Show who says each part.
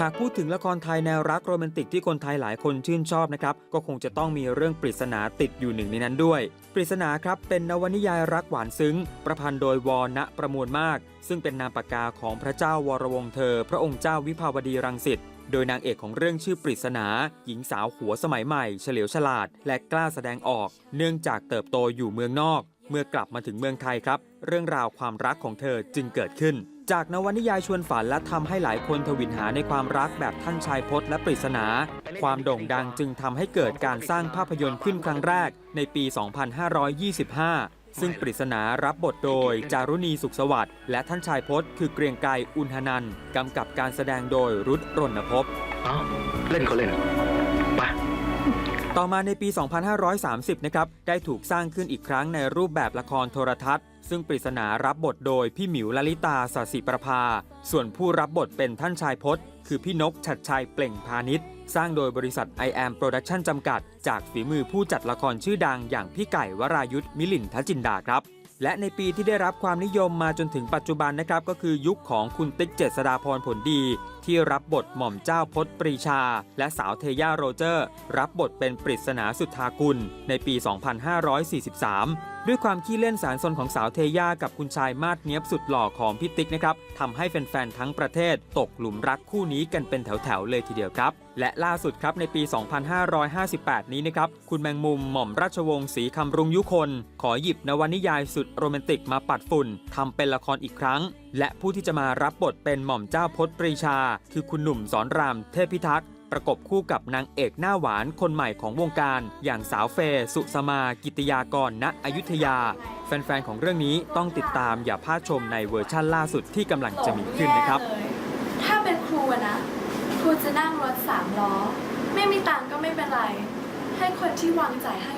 Speaker 1: หากพูดถึงละครไทยแนวรักโรแมนติกที่คนไทยหลายคนชื่นชอบนะครับ ก็คงจะต้องมีเรื่องปริศนาติดอยู่หนึ่งในนั้นด้วย ปริศนาครับเป็นนวนิยายรักหวานซึ้ง ประพันธ์โดยวณประมวลมาก ซึ่งเป็นนามปากกาของพระเจ้าวรวงเธอ พระองค์เจ้าวิภาวดีรังสิตโดยนางเอกของเรื่องชื่อปริศนา หญิงสาวหัวสมัยใหม่ เฉลียวฉลาด และกล้าแสดงออก เนื่องจากเติบโตอยู่เมืองนอก เมื่อกลับมาถึงเมืองไทยครับ เรื่องราวความรักของเธอจึงเกิดขึ้น จากนวนิยายชวนฝันและทำให้หลายคนทวินหาในความรักแบบท่านชายพจน์และปริศนา ความโด่งดังจึงทำให้เกิดการสร้างภาพยนตร์ขึ้นครั้งแรกในปี 2525 ซึ่งปริศนารับบทโดย จารุณีสุขสวัสดิ์และท่านชายพจน์คือเกรียงไกรอุณหนันท์กำกับการแสดงโดยรุตรณภพ
Speaker 2: เอ้าเล่นก็เล่นไป
Speaker 1: ต่อมาในปี 2530 นะครับ ได้ถูกสร้างขึ้นอีกครั้งในรูปแบบละครโทรทัศน์ ซึ่งปริศนารับบทโดยพี่หมิวลลิตาสสิประภา ส่วนผู้รับบทเป็นท่านชายพจน์คือพี่นกชัดชัยเปล่งพาณิชย์ สร้างโดยบริษัท i am Production จำกัด จากฝีมือผู้จัดละครชื่อดังอย่างพี่ไก่วรายุทธมิลินทจินดาครับ และในปีที่ได้รับความนิยมมาจนถึงปัจจุบันนะครับ ก็คือยุคของคุณติ๊กเจษฎาพรผลดี ที่รับบทหม่อมเจ้าพจน์ปรีชา และสาวเทย่าโรเจอร์ รับบทเป็นปริศนาสุทธากุลในปี 2543 ด้วยความขี้เล่นสารสนของสาวเทย่ากับคุณชายมาดเนียบสุดหล่อของพี่ติ๊กนะครับทำให้แฟนๆทั้งประเทศตกหลุมรักคู่นี้กันเป็นแถวๆเลยทีเดียวครับ และล่าสุดครับในปี 2558 นี้นะครับคุณแมงมุมหม่อมราชวงศ์ศรีคำรุงยุคน ขอหยิบนวนิยายสุดโรแมนติกมาปัดฝุ่นทำเป็นละครอีกครั้ง และผู้ที่จะมารับบทเป็นหม่อมเจ้าพจน์ปรีชา คือคุณหนุ่มสอนรามเทพิทักษ์ ประกบคู่กับนางเอกหน้าหวานคนใหม่ของวงการ อย่างสาวเฟย์สุสมากิตยากรณอยุธยา แฟนๆ ของเรื่องนี้ต้องติดตามอย่าพลาดชมในเวอร์ชั่นล่าสุดที่กำลังจะมีขึ้นนะครับ
Speaker 3: ถ้าเป็นครูนะ ครูจะนั่งรถสามล้อ ไม่มีตังก็ไม่เป็นไร ให้คนที่วางใจให้